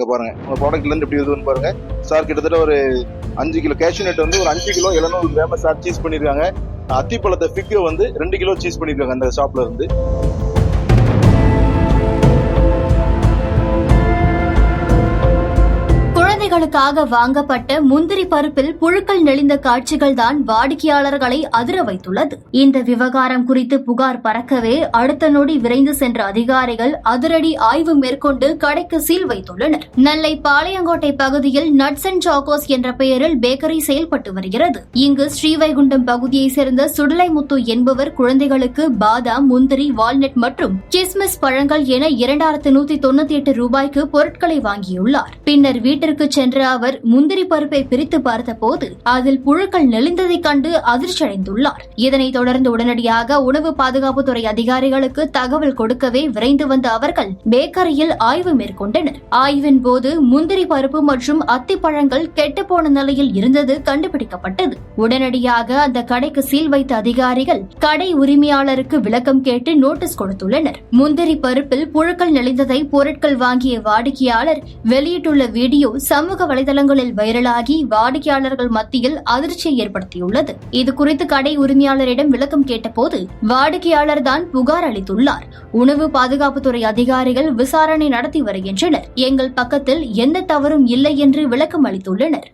இங்க பாருங்க. உங்க ப்ராடக்ட்ல இருந்து எப்படி இதுன்னு பாருங்க. சார் கிட்டத்தட்ட ஒரு அஞ்சு கிலோ கேஷ்யூ நட் வந்து ஒரு அஞ்சு கிலோ எழுநூறு கிராம சார் சீஸ் பண்ணிருக்காங்க. அத்திப்பழத்தை ஃபிக்கு வந்து ரெண்டு கிலோ சீஸ் பண்ணிருக்காங்க அந்த ஷாப்ல இருந்து. குழந்தைகளுக்காக வாங்கப்பட்ட முந்திரி பருப்பில் புழுக்கள் நெளிந்த காட்சிகள் தான் வாடிக்கையாளர்களை அதிர வைத்துள்ளது. இந்த விவகாரம் குறித்து புகார் பறக்கவே அடுத்த நொடி விரைந்து சென்ற அதிகாரிகள் அதிரடி ஆய்வு மேற்கொண்டு கடைக்கு சீல் வைத்துள்ளனர். நெல்லை பாளையங்கோட்டை பகுதியில் நட்ஸ் அண்ட் சாக்கோஸ் என்ற பெயரில் பேக்கரி செயல்பட்டு வருகிறது. இங்கு ஸ்ரீவைகுண்டம் பகுதியைச் சேர்ந்த சுடலைமுத்து என்பவர் குழந்தைகளுக்கு பாதாம் முந்திரி வால்நட் மற்றும் கிஸ்மிஸ் பழங்கள் என இரண்டாயிரத்து நூத்தி தொண்ணூத்தி எட்டு ரூபாய்க்கு பொருட்களை வாங்கியுள்ளார். பின்னர் வீட்டிற்கு சென்ற அவர் முந்திரி பருப்பை பிரித்து பார்த்தபோது அதில் புழுக்கள் நெளிந்ததைக் கண்டு அதிர்ச்சியடைந்துள்ளார். இதனைத் தொடர்ந்து உடனடியாக உணவு பாதுகாப்புத்துறை அதிகாரிகளுக்கு தகவல் கொடுக்கவே விரைந்து வந்த அவர்கள் பேக்கரியில் ஆய்வு மேற்கொண்டனர். ஆய்வின் போது முந்திரி பருப்பு மற்றும் அத்திப்பழங்கள் கெட்டுப்போன நிலையில் இருந்தது கண்டுபிடிக்கப்பட்டது. உடனடியாக அந்த கடைக்கு சீல் வைத்த அதிகாரிகள் கடை உரிமையாளருக்கு விளக்கம் கேட்டு நோட்டீஸ் கொடுத்துள்ளனர். முந்திரி பருப்பில் புழுக்கள் நெளிந்ததை பொருட்கள் வாங்கிய வாடிக்கையாளர் வெளியிட்டுள்ள வீடியோ சமூக வலைதளங்களில் வைரலாகி வாடிக்கையாளர்கள் மத்தியில் அதிர்ச்சியை ஏற்படுத்தியுள்ளது. இது குறித்து கடை உரிமையாளரிடம் விளக்கம் கேட்டபோது வாடிக்கையாளர் தான் புகார் அளித்துள்ளார். உணவு பாதுகாப்புத்துறை அதிகாரிகள் விசாரணை நடத்தி வருகின்றனர். எங்கள் பக்கத்தில் எந்த தவறும் இல்லை என்று விளக்கம் அளித்துள்ளனர்.